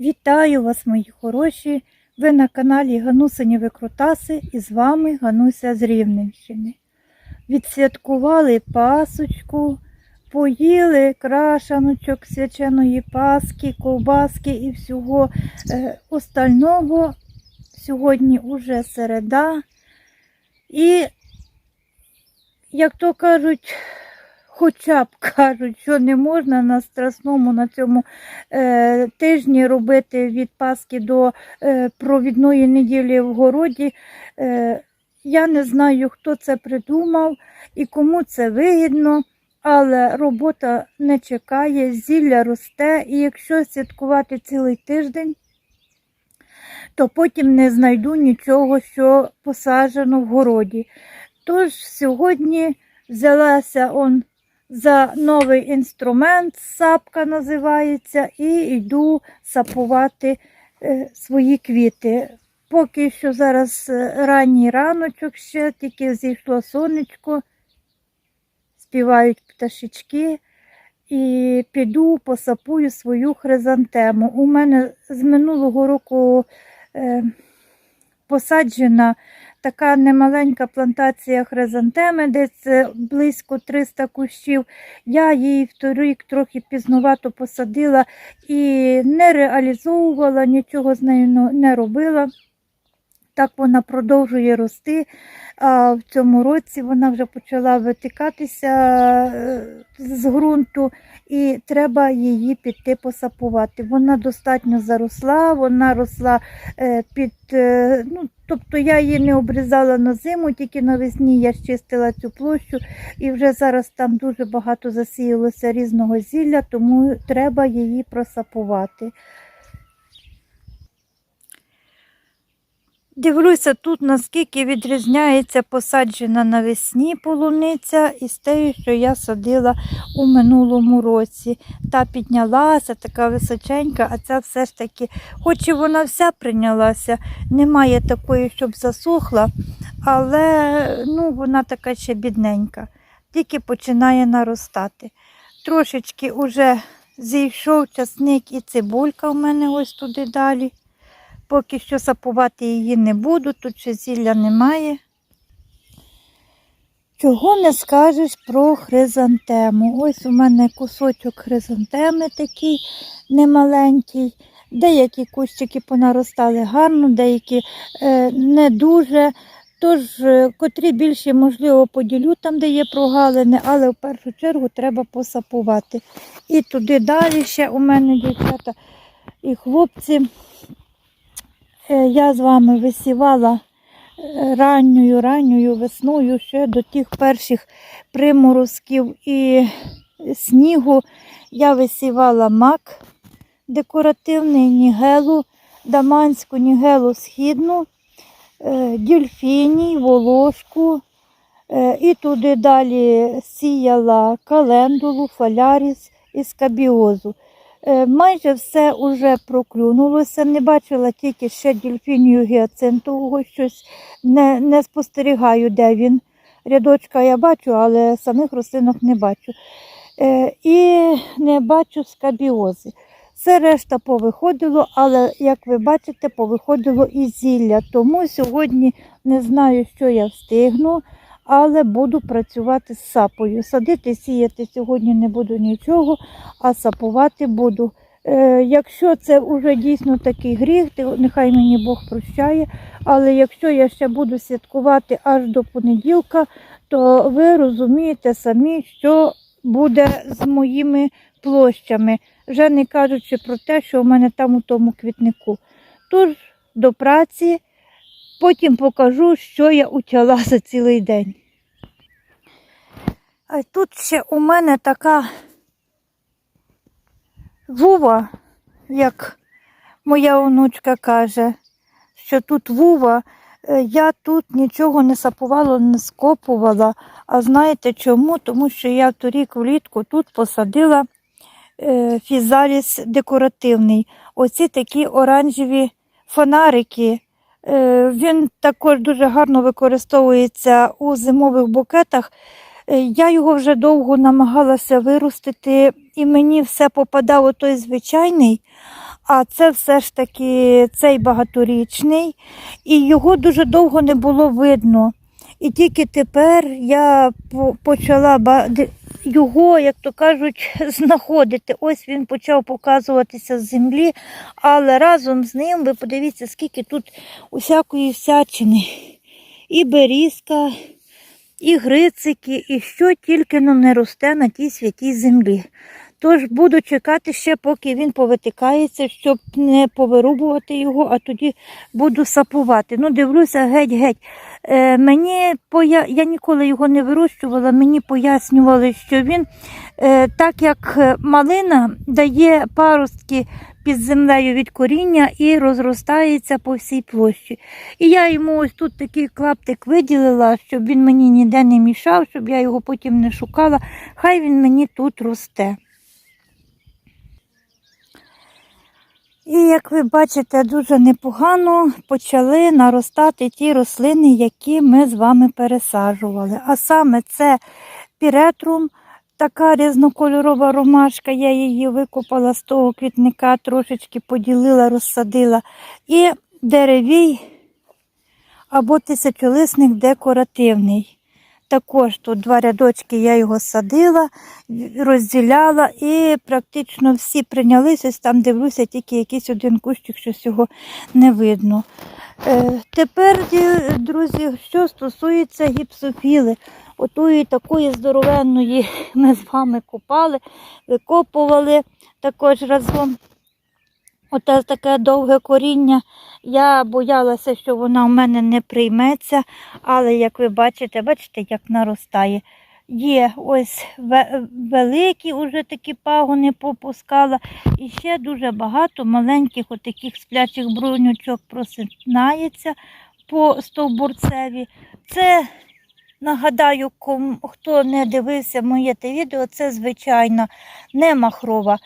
Вітаю вас, мої хороші! Ви на каналі Ганусині Викрутаси і з вами Гануся з Рівненщини. Відсвяткували пасочку, поїли крашаночок свяченої паски, ковбаски і всього е, остального. Сьогодні уже середа. І, як то кажуть, хоча б кажуть, що не можна на страсному на цьому е, тижні робити від Пасхи до е, провідної неділі в городі. Е, я не знаю, хто це придумав і кому це вигідно, але робота не чекає, зілля росте, і якщо святкувати цілий тиждень, то потім не знайду нічого, що посаджено в городі. Тож сьогодні взялася он за новий інструмент, сапка називається, і йду сапувати е, свої квіти. Поки що зараз е, ранній раночок ще, тільки зійшло сонечко, співають пташечки. І піду посапую свою хризантему. У мене з минулого року е, посаджена така немаленька плантація хризантеми, десь е, близько 300 кущів. Я її в торік трохи пізнувато посадила і не реалізовувала, нічого з нею не робила. Так вона продовжує рости. А в цьому році вона вже почала витикатися е, з ґрунту, і треба її піти посапувати. Вона достатньо заросла, вона росла е, під. е, Ну, тобто я її не обрізала на зиму, тільки навесні я щистила цю площу, і вже зараз там дуже багато засіялося різного зілля, тому треба її просапувати. Дивлюся тут, наскільки відрізняється посаджена навесні полуниця із тією, що я садила у минулому році. Та піднялася, така височенька, а ця все ж таки, хоч і вона вся прийнялася, немає такої, щоб засохла, але ну, вона така ще бідненька, тільки починає наростати. Трошечки вже зійшов часник і цибулька в мене ось туди далі. Поки що сапувати її не буду, тут ще зілля немає. Чого не скажеш про хризантему? Ось у мене кусочок хризантеми такий немаленький. Деякі кущики понаростали гарно, деякі е, не дуже. Тож, е, котрі більше, можливо, поділю там, де є прогалини, але в першу чергу треба посапувати. І туди далі ще у мене дівчата і хлопці. Е, Я з вами висівала е, ранньою, ранньою весною ще до тих перших приморозків і снігу. Я висівала мак декоративний, нігелу, даманську нігелу східну, е, дільфіній, волошку. І туди далі сіяла календулу, фаляріс і скабіозу. Е, Майже все вже проклюнулося. Не бачила тільки ще дельфінію гіацинтового, щось не, не спостерігаю, де він. Рядочка я бачу, але самих рослинок не бачу. Е, і не бачу скабіози. Все решта повиходило, але, як ви бачите, повиходило і зілля. Тому сьогодні не знаю, що я встигну, але буду працювати з сапою. Садити, сіяти сьогодні не буду нічого, а сапувати буду. Е, якщо це вже дійсно такий гріх, то нехай мені Бог прощає. Але якщо я ще буду святкувати аж до понеділка, то ви розумієте самі, що буде з моїми площами, вже не кажучи про те, що в мене там у тому квітнику. Тож до праці, потім покажу, що я утяла за цілий день. А тут ще у мене така вува, як моя онучка каже, що тут вува, Е, я тут нічого не сапувала, не скопувала. А знаєте чому? Тому що я торік влітку тут посадила е, фізаліс декоративний. Оці такі оранжеві фонарики. Е, Він також дуже гарно використовується у зимових букетах. Е, Я його вже довго намагалася виростити, і мені все попадало той звичайний. А це все ж таки цей багаторічний, і його дуже довго не було видно. І тільки тепер я почала його, як то кажуть, знаходити. Ось він почав показуватися з землі, але разом з ним ви подивіться, скільки тут усякої всячини. І берізка, і грицики, і що тільки ну, не росте на тій святій землі. Тож буду чекати ще, поки він повитикається, щоб не повирубувати його, а тоді буду сапувати. Ну, дивлюся, геть-геть. Е, мені поя... Я ніколи його не вирощувала, мені пояснювали, що він, е, так як е, малина, дає паростки під землею від коріння і розростається по всій площі. І я йому ось тут такий клаптик виділила, щоб він мені ніде не мішав, щоб я його потім не шукала. Хай він мені тут росте. І як ви бачите, дуже непогано почали наростати ті рослини, які ми з вами пересаджували. А саме це піретрум, така різнокольорова ромашка, я її викопала з того квітника, трошечки поділила, розсадила. І деревій або тисячолисник декоративний. Також тут два рядочки я його садила, розділяла і практично всі прийнялись. Там дивлюся, тільки якийсь один кущик, щось його не видно. Е, тепер, друзі, що стосується гіпсофіли, отої такої здоровенної ми з вами копали, викопували також разом. Оте таке довге коріння. Я боялася, що вона в мене не прийметься, але як ви бачите, бачите, як наростає. Є ось великі уже такі пагони попускала. І ще дуже багато маленьких отаких сплячих брунючок просинається по стовбурцеві. Це, нагадаю, ком- хто не дивився моє те відео, це звичайна не махрова,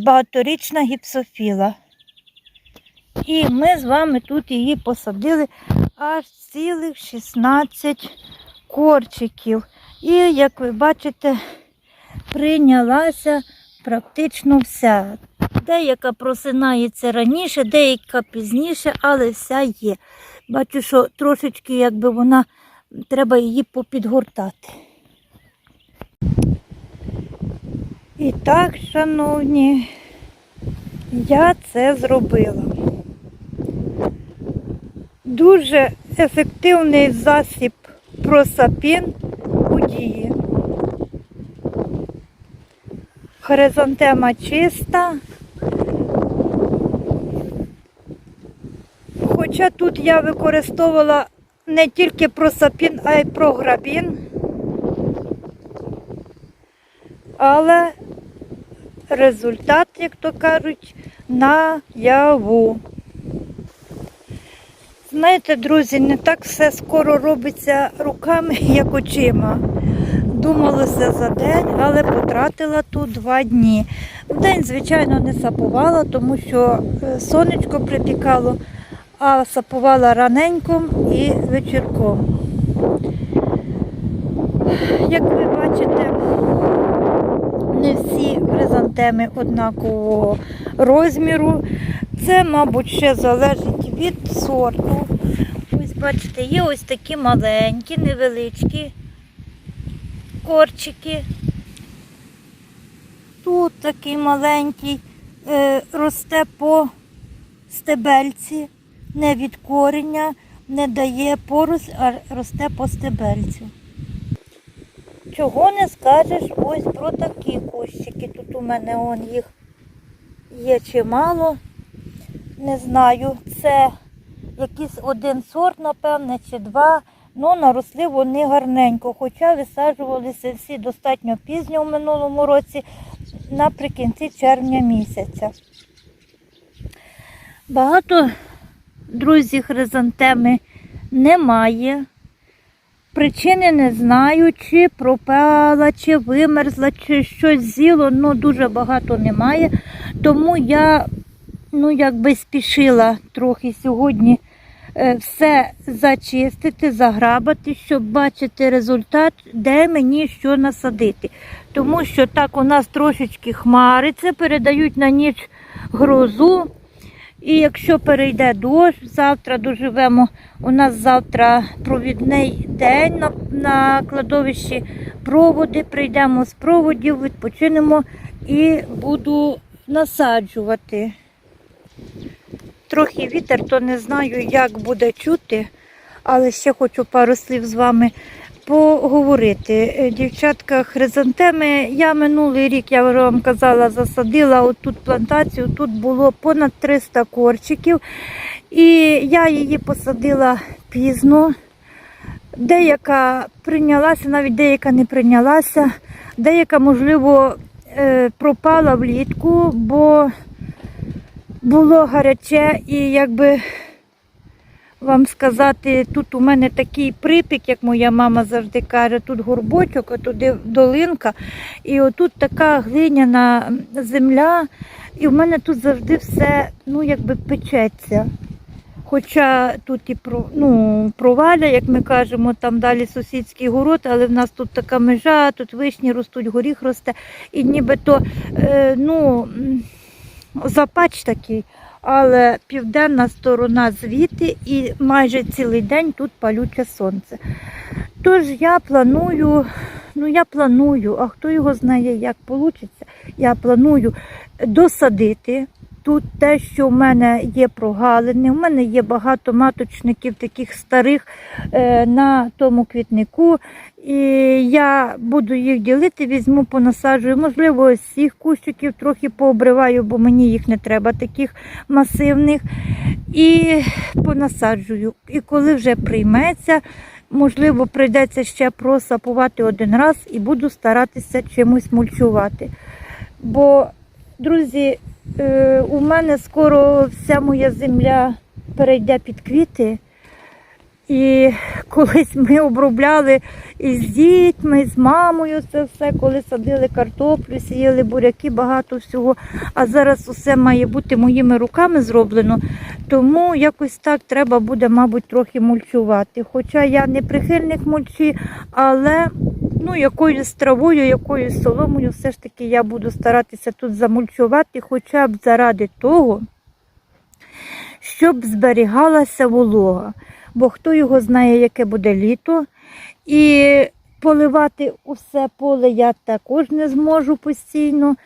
багаторічна гіпсофіла. І ми з вами тут її посадили аж цілих 16 корчиків. І, як ви бачите, прийнялася практично вся. Деяка просинається раніше, деяка пізніше, але вся є. Бачу, що трошечки якби вона, треба її попідгортати. І так, шановні, я це зробила. Дуже ефективний засіб просапін у дії. Хризантема чиста. Хоча тут я використовувала не тільки просапін, а й програбін. Але результат, як то кажуть, наяву. Знаєте, друзі, не так все скоро робиться руками, як очима. Думалося за день, але потратила тут два дні. В день, звичайно, не сапувала, тому що е, сонечко припікало, а сапувала раненьком і вечірком. Як ви бачите, не всі хризантеми однакового розміру. Це, мабуть, ще залежить від сорту. Ось бачите, є ось такі маленькі, невеличкі корчики. Тут такий маленький е, росте по стебельці, не від корення, не дає порос, а росте по стебельцю. Чого не скажеш ось про такі кущики. Тут у мене он їх є чимало. Не знаю, це якийсь один сорт, напевне, чи два. Ну, наросли вони гарненько, хоча висаджувалися всі достатньо пізньо в минулому році, наприкінці червня місяця. Багато, друзі, хризантеми немає. Причини не знаю, чи пропала, чи вимерзла, чи щось з'їло, ну дуже багато немає. Тому я ну, якби спішила трохи сьогодні е, все зачистити, заграбати, щоб бачити результат, де мені що насадити. Тому що так у нас трошечки хмариться, передають на ніч грозу. І якщо перейде дощ, завтра доживемо. У нас завтра провідний день на, на кладовищі. Проводи, прийдемо з проводів, відпочинемо і буду насаджувати. Трохи вітер, то не знаю, як буде чути, але ще хочу пару слів з вами поговорити. Е, Дівчатка, хризантеми. Я минулий рік, я вже вам казала, засадила отут плантацію. Тут було понад 300 корчиків. І я її посадила пізно. Деяка прийнялася, навіть деяка не прийнялася, деяка, можливо, е, пропала влітку, бо було гаряче і якби вам сказати, тут у мене такий припік, як моя мама завжди каже, тут горбочок, а туди долинка, і отут така глиняна земля, і в мене тут завжди все ну, якби печеться. Хоча тут і ну, проваля, як ми кажемо, там далі сусідський город, але в нас тут така межа, тут вишні ростуть, горіх росте, і нібито е, ну, запач такий, але південна сторона звідти і майже цілий день тут палюче сонце. Тож я планую, ну я планую, а хто його знає, як вийде, я планую досадити. Тут те, що в мене є прогалини, у мене є багато маточників таких старих е, на тому квітнику. І я буду їх ділити, візьму, понасаджую. Можливо, ось цих кущиків трохи пообриваю, бо мені їх не треба, таких масивних. І понасаджую. І коли вже прийметься, можливо, прийдеться ще просапувати один раз і буду старатися чимось мульчувати. Бо, друзі, Е, у мене скоро вся моя земля перейде під квіти. І колись ми обробляли із дітьми, з мамою це все, коли садили картоплю, сіяли буряки, багато всього. А зараз усе має бути моїми руками зроблено. Тому якось так треба буде, мабуть, трохи мульчувати. Хоча я не прихильник мульчі, але ну, якоюсь травою, якоюсь соломою, все ж таки я буду старатися тут замульчувати, хоча б заради того, щоб зберігалася волога. Бо хто його знає, яке буде літо. І поливати усе поле я також не зможу постійно.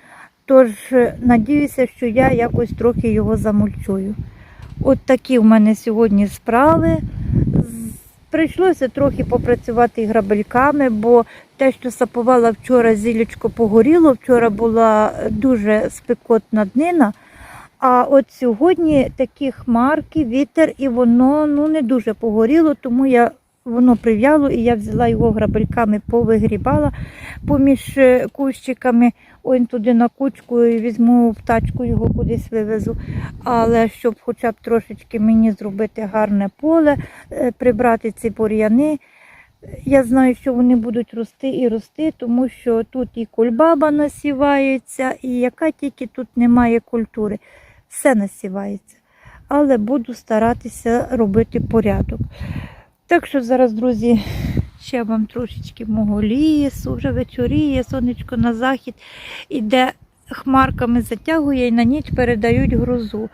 Тож е, надіюся, що я якось трохи його замульчую. От такі в мене сьогодні справи. Прийшлося трохи попрацювати грабельками, бо те, що сапувала вчора, зілечко погоріло. Вчора була дуже спекотна днина. А от сьогодні такі хмарки, вітер, і воно ну, не дуже погоріло, тому я, воно прив'яло, і я взяла його грабельками, повигрібала поміж е, кущиками, ой туди на кучку і візьму в тачку його кудись вивезу. Але щоб хоча б трошечки мені зробити гарне поле, е, прибрати ці бур'яни. Я знаю, що вони будуть рости і рости, тому що тут і кульбаба насівається, і яка тільки тут немає культури. Все насівається. Але буду старатися робити порядок. Так що зараз, друзі, ще вам трошечки мого лісу, вже вечоріє, сонечко на захід іде хмарками затягує і на ніч передають грозу.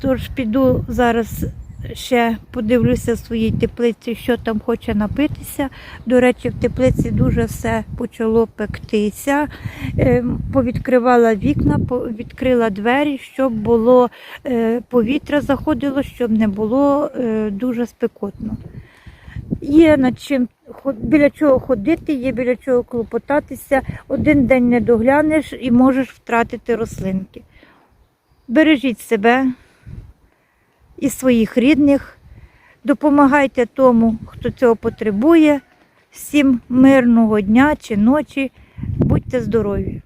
Тож піду зараз ще подивлюся в своїй теплиці, що там хоче напитися. До речі, в теплиці дуже все почало пектися. Ем, Повідкривала вікна, відкрила двері, щоб було е, повітря заходило, щоб не було е, дуже спекотно. Є над чим біля чого ходити, є біля чого клопотатися. Один день не доглянеш і можеш втратити рослинки. Бережіть себе і своїх рідних, допомагайте тому, хто цього потребує. Всім мирного дня чи ночі. Будьте здорові!